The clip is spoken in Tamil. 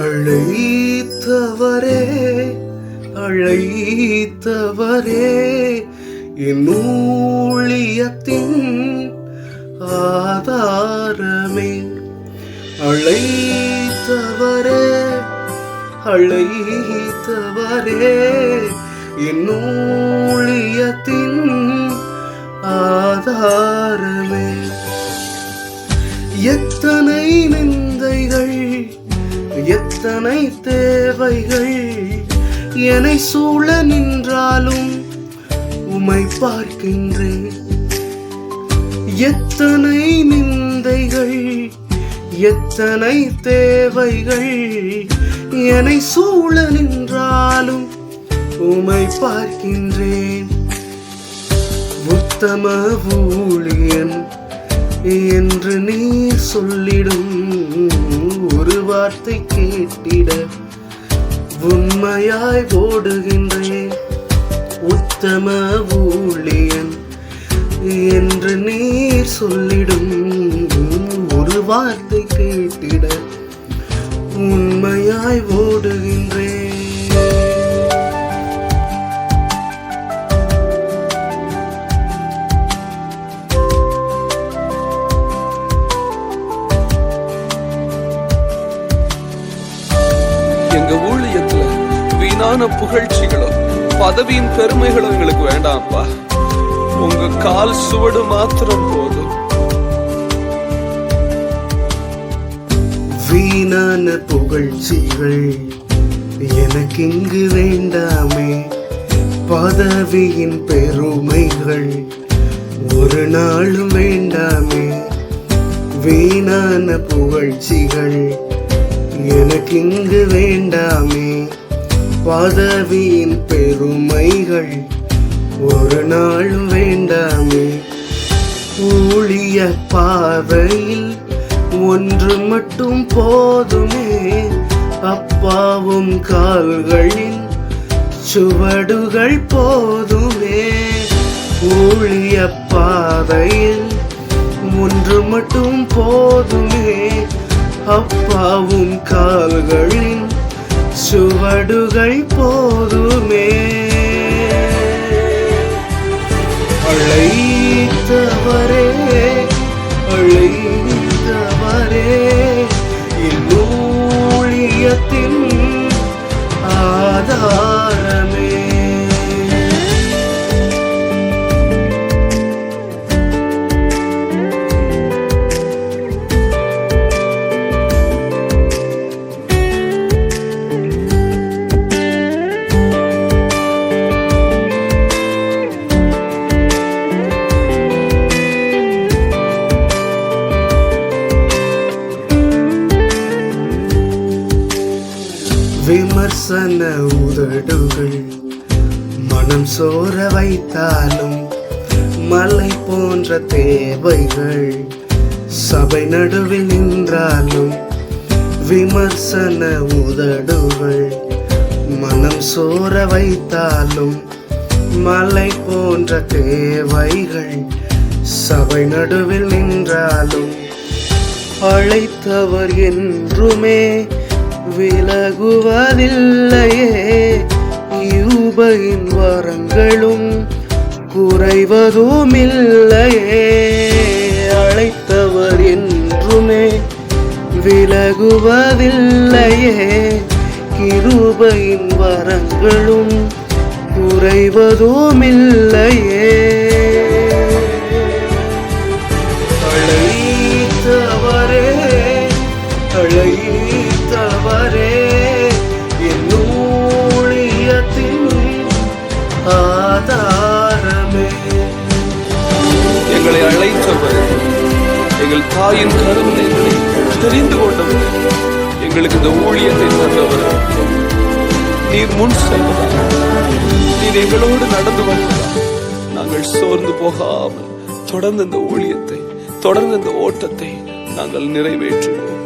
அழைத்தவரே அழைத்தவரே என் ஊழியத்தின் ஆதாரமே. அழைத்தவரே அழைத்தவரே என் ஊழியத்தின் ஆதாரமே. எத்தனை நிந்தைகள் எத்தனை தேவைகள் என்னை சூழ நின்றாலும் உமை பார்க்கின்றேன். எத்தனை நிந்தைகள் எத்தனை தேவைகள் என்னை சூழ நின்றாலும் உமை பார்க்கின்றேன். உத்தம ஊழியன் என்று நீ சொல்லிடும். ஒரு வார்த்தை கேட்டிட உண்மையாய் ஓடுகின்றேன். உத்தம ஊழியன் என்று நீ சொல்லிடும். ஒரு வார்த்தை கேட்டிட உண்மையாய் ஓடுகின்றேன். வீணான புகழ்ச்சிகளும் பதவியின் பெருமைகளும் எங்களுக்கு வேண்டாம்ப்பா. உங்க கால் சுவடு மாத்திரம் போதும். வீணான புகழ்ச்சிகள் எனக்கு இங்கு வேண்டாமே. பதவியின் பெருமைகள் ஒரு நாளும் வேண்டாமே. வீணான புகழ்ச்சிகள் எனக்கு இங்கு வேண்டாமே. பதவியின் பெருமைகள் ஒரு நாளும் வேண்டாமே. ஊழிய பாதையில் ஒன்று மட்டும் போதுமே. அப்பாவும் கால்களின் சுவடுகள் போதுமே. ஊழிய பாதையில் ஒன்று மட்டும் போதுமே. அப்பாவும் கால்களின் சுவடுகள் போதுமே விமர்சன உதடுகள். மனம் சோர வைத்தாலும் மலை போன்ற தேவைகள். சபை நடுவில் நின்றாலும் விமர்சன உதடுகள். மனம் சோர வைத்தாலும் மலை போன்ற தேவைகள். சபை நடுவில் நின்றாலும் அழைத்தவர் என்றுமே விலகுவதில்லையே. யூபையின் வரங்களும் குறைவதுமில்லையே. அழைத்தவர் என்றுமே விலகுவதில்லையே. கிருபையின் வரங்களும் குறைவதுமில்லையே. அழைத்தவரே அழை தாயின் கருவில் தெரிந்து கொண்டவர். எங்களுக்கு இந்த ஊழியத்தை தந்தவர். நீர் முன் செல்வதால் நீர் எங்களோடு நடந்து வந்ததா நாங்கள் சோர்ந்து போகாமல் தொடர்ந்து இந்த ஊழியத்தை தொடர்ந்து இந்த ஓட்டத்தை நாங்கள் நிறைவேற்றுவோம்.